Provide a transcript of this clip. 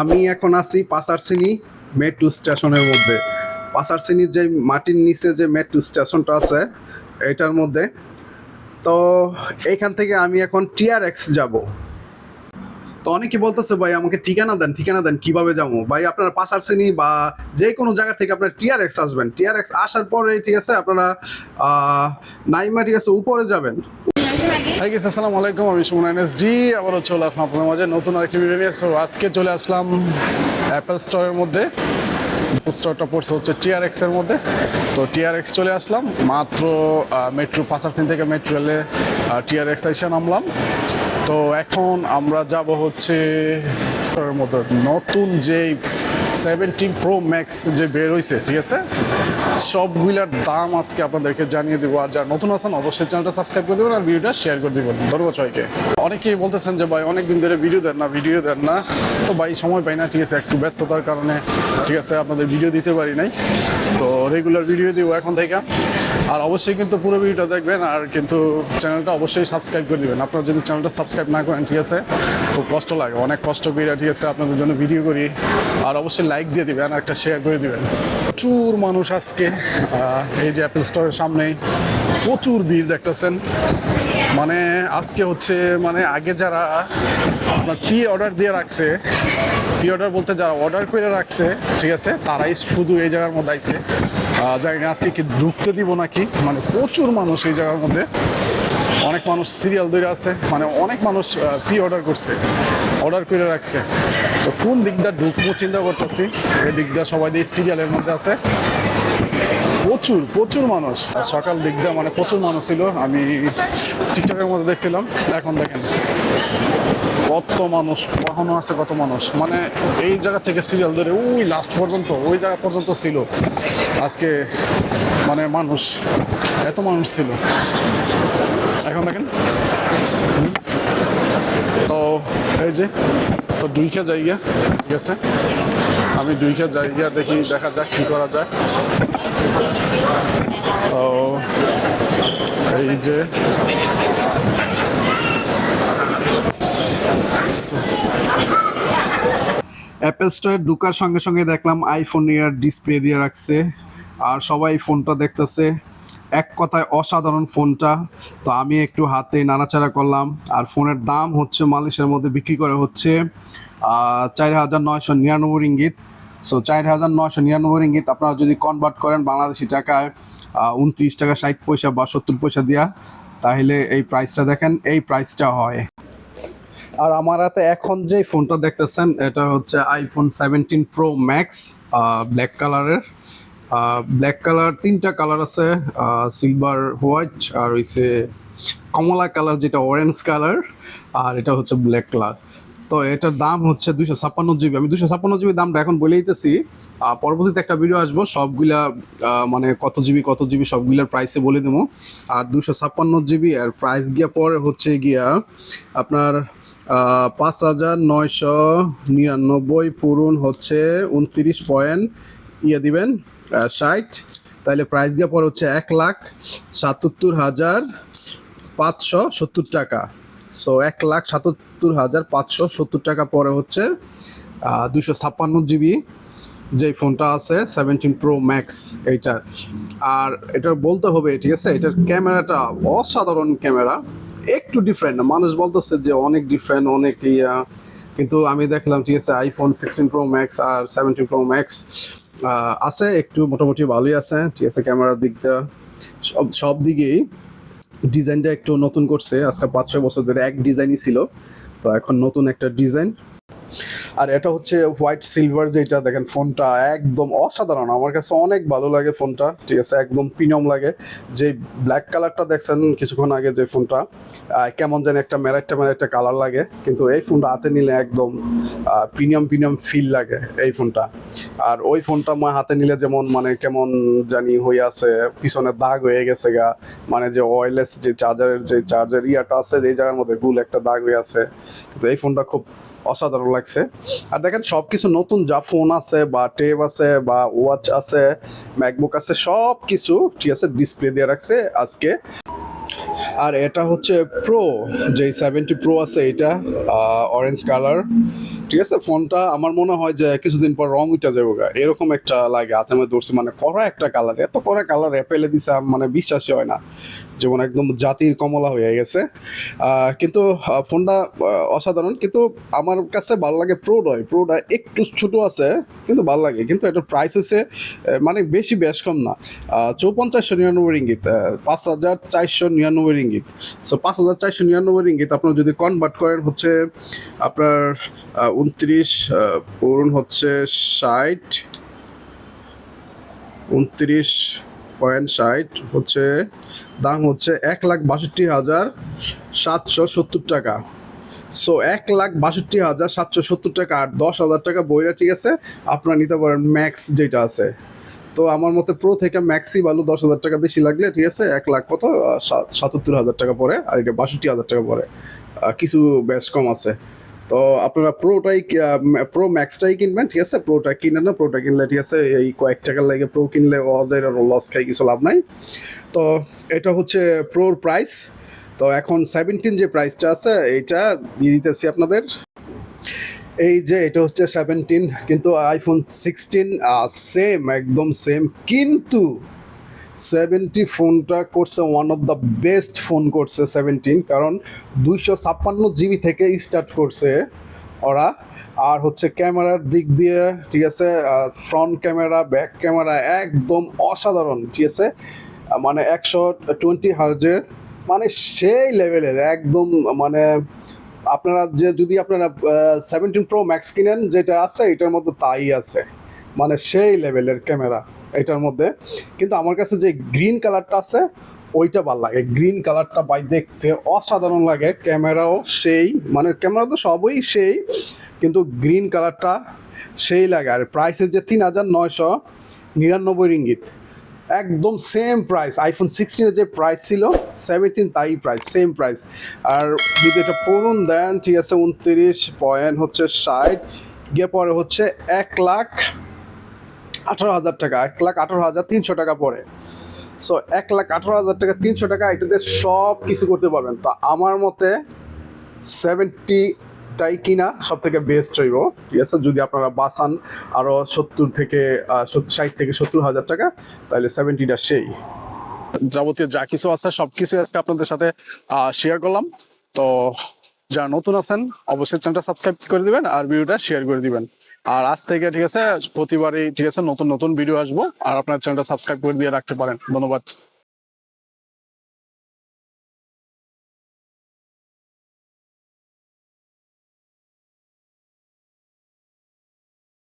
আমি এখন আছি পাসারসিনি মেট্রো স্টেশনের মধ্যে। পাসারসিনির যে মাটির নিচে যে মেট্রো স্টেশনটা আছে, এটার মধ্যে। তো এইখান থেকে আমি এখন টিআর এক্স যাব। তো অনেকে বলতেছে, ভাই, আমাকে ঠিকানা দেন ঠিকানা দেন, কীভাবে যাব? ভাই, আপনারা পাসারসিনি বা যে কোনো জায়গা থেকে আপনারা টিআরএক্স আসবেন। টিআরএক্স আসার পরে, ঠিক আছে, আপনারা নাইমা ঠিক আছে, উপরে যাবেন। হাই আসসালামু আলাইকুম, আমি সুমন এনএসডি, আবারও চলে আসলাম আপনাদের মাঝে নতুন আরেকটি ভিডিও নিয়ে। সো আজকে চলে আসলাম অ্যাপেল স্টোরের মধ্যে। স্টোরটা পড়ছে হচ্ছে টিআরএক্স এর মধ্যে। তো টিআরএক্স চলে আসলাম, মাত্র মেট্রো পাঁচাশিন থেকে মেট্রো রেলে টিআরএক্স এসে নামলাম। তো এখন আমরা যাব হচ্ছে এর মধ্যে নতুন যে সেভেন্টিন প্রো ম্যাক্স যে বের হয়েছে ঠিক আছে? সবগুলার দাম আজকে আপনাদেরকে জানিয়ে দেবো, আর যারা নতুন আছেন, অবশ্যই চ্যানেলটা সাবস্ক্রাইব করে দেবেন আর ভিডিওটা শেয়ার করে দেবেন। ধন্যবাদ সবাইকে। অনেকেই বলতেছেন যে, ভাই, অনেকদিন ধরে ভিডিও দেন না ভিডিও দেন না। তো ভাই, সময় পাই না, ঠিক আছে, একটু ব্যস্ততার কারণে, ঠিক আছে, আপনাদের ভিডিও দিতে পারি নাই। তো রেগুলার ভিডিও দিব এখন থেকে। আর অবশ্যই কিন্তু পুরো ভিডিওটা দেখবেন, আর কিন্তু চ্যানেলটা অবশ্যই সাবস্ক্রাইব করে দিবেন। আপনারা যদি চ্যানেলটা সাবস্ক্রাইব না করেন, ঠিক আছে? খুব কষ্ট লাগে, অনেক কষ্ট করে, ঠিক আছে, আপনাদের জন্য ভিডিও করি। আর অবশ্যই লাইক দিয়ে দিবেন, আর একটা শেয়ার করে দিবেন। প্রচুর মানুষ আজকে এই যে অ্যাপেল স্টোরের সামনেই প্রচুর ভিড় দেখতেছেন। মানে আজকে হচ্ছে মানে আগে যারা আপনার পি অর্ডার দিয়ে রাখছে পি অর্ডার বলতে যারা অর্ডার করে রাখছে, ঠিক আছে, তারাই শুধু এই জায়গার মধ্যে আইছে। জানি না, আজকে কি ঢুকতে দিব নাকি? মানে প্রচুর মানুষ এই জায়গার মধ্যে। অনেক মানুষ সিরিয়াল ধরে আছে মানে অনেক মানুষ প্রি অর্ডার করছে অর্ডার করে রাখছে। তো কোন দিকটা ঢুকবো চিন্তা করতেছি, এই দিকটা সবাই দিয়ে সিরিয়ালের মধ্যে আছে। প্রচুর প্রচুর মানুষ। সকাল দিকটা মানে প্রচুর মানুষ ছিল, আমি টিকটকের মধ্যে দেখছিলাম, এখন দেখেন। কত মানুষ, কখনো আছে কত মানুষ। মানে এই জায়গা থেকে সিরিয়াল ধরে, ওই লাস্ট পর্যন্ত, ওই জায়গা পর্যন্ত ছিল। আজকে মানে মানুষ, এত মানুষ ছিল। এখন দেখেন। তো এই যে, তো দুইখা জায়গা, ঠিক আছে? আমি দুইখা জায়গা দেখি, দেখা যাক কি করা যায়। তো এই যে অ্যাপেল স্টোরে ঢুকার সঙ্গে সঙ্গে দেখলাম আইফোন ইয়ার ডিসপ্লে দিয়ে রাখছে। আর সবাই ফোনটা দেখতেছে। এক কথায় অসাধারণ ফোনটা। তো আমি একটু হাতে নাড়াচাড়া করলাম। আর ফোনের দাম হচ্ছে মালয়েশিয়ার মধ্যে বিক্রি করা হচ্ছে চার হাজার নয়শো নিরানব্বই ইঙ্গিত সো চার হাজার নয়শো নিরানব্বই ইঙ্গিত আপনারা যদি কনভার্ট করেন বাংলাদেশি টাকায় উনত্রিশ টাকা, ষাট পয়সা বা সত্তর পয়সা দিয়া, তাহলে এই প্রাইসটা দেখেন, এই প্রাইসটা হয়। আর আমার হাতে এখন যে ফোনটা দেখতেছেন, এটা হচ্ছে iPhone seventeen pro max black কালারের ব্ল্যাক কালার তিনটা কালার আছে সিলভার হোয়াইট আর হইছে কমলা কালার যেটা অরেঞ্জ কালার আর এটা হচ্ছে ব্ল্যাক কালার তো এটার দাম হচ্ছে দুইশো ছাপ্পান্ন জিবি। আমি দুশো ছাপ্পান্ন জিবি দামটা এখন বলে দিতেছি। পরবর্তীতে একটা ভিডিও আসব, সবগুলা মানে কত জিবি কত জিবি, সবগুলার প্রাইসে বলে দেবো। আর দুশো ছাপ্পান্ন জিবি আর প্রাইস গিয়া পরে হচ্ছে গিয়া আপনার পাঁচ হাজার নয়শো নিরানব্বই পূরণ হচ্ছে উনত্রিশ পয়েন্ট ইয়ে দিবেন ষাট। তাহলে প্রাইস গিয়া পরে হচ্ছে এক লাখ সাতাত্তর হাজার পাঁচশো সত্তর টাকা। সো এক লাখ সাতাত্তর হাজার পাঁচশো সত্তর টাকা পরে হচ্ছে দুশো ছাপ্পান্ন জিবি যে ফোনটা আছে সেভেন্টিন প্রো ম্যাক্স এইটার। আর এটা বলতে হবে, ঠিক আছে? এটার ক্যামেরাটা অসাধারণ ক্যামেরা। একটু ডিফারেন্ট মানুষ বলতেছে যে অনেক ডিফারেন্ট অনেক ইয়া। কিন্তু আমি দেখলাম, ঠিক আছে আইফোন সিক্সটিন প্রো ম্যাক্স আর সেভেন্টিন প্রো ম্যাক্স আছে, একটু মোটামুটি ভালোই আছে, ঠিক আছে, ক্যামেরার দিকটা সব সব দিকেই ডিজাইনটা একটু নতুন করছে, আজকে পাঁচ ছয় বছর ধরে এক ডিজাইনই ছিল, তো এখন নতুন একটা ডিজাইন। আর এটা হচ্ছে হোয়াইট সিলভার যেটা, দেখেন ফোনটা একদম অসাধারণ। আমার কাছে অনেক ভালো লাগে ফোনটা, ঠিক আছে? একদম প্রিমিয়াম লাগে। যে ব্ল্যাক কালারটা দেখছেন কিছুক্ষণ আগে যে ফোনটা কেমন যেন একটা মেরাইটটা মেরাইটটা কালার লাগে, কিন্তু এই ফোনটা হাতে নিলে একদম প্রিমিয়াম প্রিমিয়াম ফিল লাগে এই ফোনটা। আর ওই ফোনটা আমার হাতে নিলে যেমন মানে কেমন জানি হয়ে আছে পিছনে দাগ হয়ে গেছে গা মানে যে ওয়্যারলেস যে চার্জারের যে চার্জার ইয়াটা আছে এই জায়গার মধ্যে গুল একটা দাগ হয়ে আছে। কিন্তু এই ফোনটা খুব অসাধারণ লাগছে। আর দেখেন সব কিছু নতুন যা ফোন আছে বা টেপ আছে বা ওয়াচ আছে ম্যাকবুক আছে সব কিছু ঠিক আছে ডিসপ্লে দিয়ে রাখছে আজকে। আর এটা হচ্ছে প্রো যে সেভেন্টি প্রো আছে এটা অরেঞ্জ কালার ঠিক আছে? ফোনটা আমার মনে হয় যে কিছুদিন পর রং উঠে যাবে গা। এরকম একটা লাগে হাতে মধ্যে ধরছি মানে কড়া একটা কালার এত কড়া কালার অ্যাপেলে দিছে মানে বিশ্বাসই হয় না। যেমন একদম জাতির কমলা হয়ে গেছে। কিন্তু ফোনটা অসাধারণ। কিন্তু আমার কাছে ভালো লাগে প্রোডয় প্রোডা একটু ছোট আছে, কিন্তু ভালো লাগে। কিন্তু এটার প্রাইস হচ্ছে মানে বেশি বেশ কম না। চৌপঞ্চাশশো নিরানব্বই রিঙ্গিত পাঁচ হাজার চারশো নিরানব্বই রিঙ্গিত। সো পাঁচ হাজার চারশো নিরানব্বই রিঙ্গিত আপনার যদি কনভার্ট করেন হচ্ছে আপনার উনত্রিশ পূরণ হচ্ছে ষাট। উনত্রিশ পয়েন্ট ষাট হচ্ছে, দাম হচ্ছে এক লাখ বাষট্টি হাজার সাতশো সত্তর টাকা। সো এক লাখ বাষট্টি হাজার সাতশো সত্তর টাকা আর দশ হাজার টাকা বইরা, ঠিক আছে? আপনারা নিতে পারেন ম্যাক্স যেটা আছে। তো আমার মতে প্রো থেকে ম্যাক্সি ভালো দশ হাজার টাকা বেশি লাগলে, ঠিক আছে? এক লাখ কত? সাতাত্তর হাজার টাকা পরে আর এটা বাষট্টি হাজার টাকা পরে কিছু বেশ কম আছে। তো আপনারা প্রোটাই প্রো ম্যাক্সটাই কিনবেন, ঠিক আছে? প্রোটা কিনেন না প্রোটা কিনলে, ঠিক আছে, এই কয়েক টাকার লাগে প্রো কিনলে অজাইর লস খাই কিছু লাভ নাই। তো এটা হচ্ছে প্রোর প্রাইস তো এখন সেভেন্টিন যে প্রাইসটা আছে, এইটা দিয়ে দিতেছি আপনাদের। এই যে, এটা হচ্ছে সেভেন্টিন কিন্তু আইফোন সিক্সটিন সেম একদম সেম কিন্তু সেভেন্টি ফোনটা করছে one of the best phone করছে সেভেন্টিন কারণ দুইশো ছাপ্পান্ন জিবি থেকে স্টার্ট করছে ওরা। আর হচ্ছে ক্যামেরার দিক দিয়ে, ঠিক আছে ফ্রন্ট ক্যামেরা ব্যাক ক্যামেরা একদম অসাধারণ, ঠিক আছে মানে একশো টোয়েন্টি হার্জের মানে সেই লেভেলের একদম মানে আপনারা যে, যদি আপনারা সেভেন্টিন প্রো ম্যাক্স কিনেন, যেটা আছে, এটার মধ্যে তাই আছে মানে সেই লেভেলের ক্যামেরা। এটার মধ্যে। কিন্তু আমার কাছে যে গ্রিন কালারটা আছে, ওইটা ভালো লাগে। গ্রিন কালারটা বাই দেখতে অসাধারণ লাগে। ক্যামেরাও সেই মানে ক্যামেরা তো সবই সেই, কিন্তু গ্রিন কালারটা সেই লাগে। আর প্রাইসের যে তিন হাজার নয়শো নিরানব্বই রিঙ্গিত, একদম সেম প্রাইস আইফোন সিক্সটিনের যে প্রাইস ছিল সেভেন্টিন তাই প্রাইস সেম প্রাইস আর যদি এটা পড়ুন দেন ঠিক আছে, উনত্রিশ পয়েন্ট হচ্ছে ষাট, গিয়ে পরে হচ্ছে এক লাখ আঠারো হাজার টাকা, এক লাখ আঠারো হাজার তিনশো টাকা পড়ে সো এক লাখ আঠারো হাজার টাকা, তিনশো টাকা, এটাতে সব কিছু করতে পারবেন। তো আমার মতে সেভেন্টিটাই কিনা সব থেকে বেস্ট হইব ঠিক আছে? যদি আপনারা বাঁচান আরও সত্তর থেকে ষাট থেকে সত্তর হাজার টাকা, তাহলে সেভেন্টিটা সেই। যাবতীয় যা কিছু আছে, সব কিছু আজকে আপনাদের সাথে শেয়ার করলাম। তো যারা নতুন আছেন, অবশ্যই চ্যানেলটা সাবস্ক্রাইব করে দিবেন আর ভিডিওটা শেয়ার করে দিবেন। আর আজ থেকে, ঠিক আছে, প্রতিবারই, ঠিক আছে, নতুন নতুন ভিডিও আসব। আর আপনার চ্যানেলটা সাবস্ক্রাইব করে দিয়ে রাখতে পারেন। ধন্যবাদ।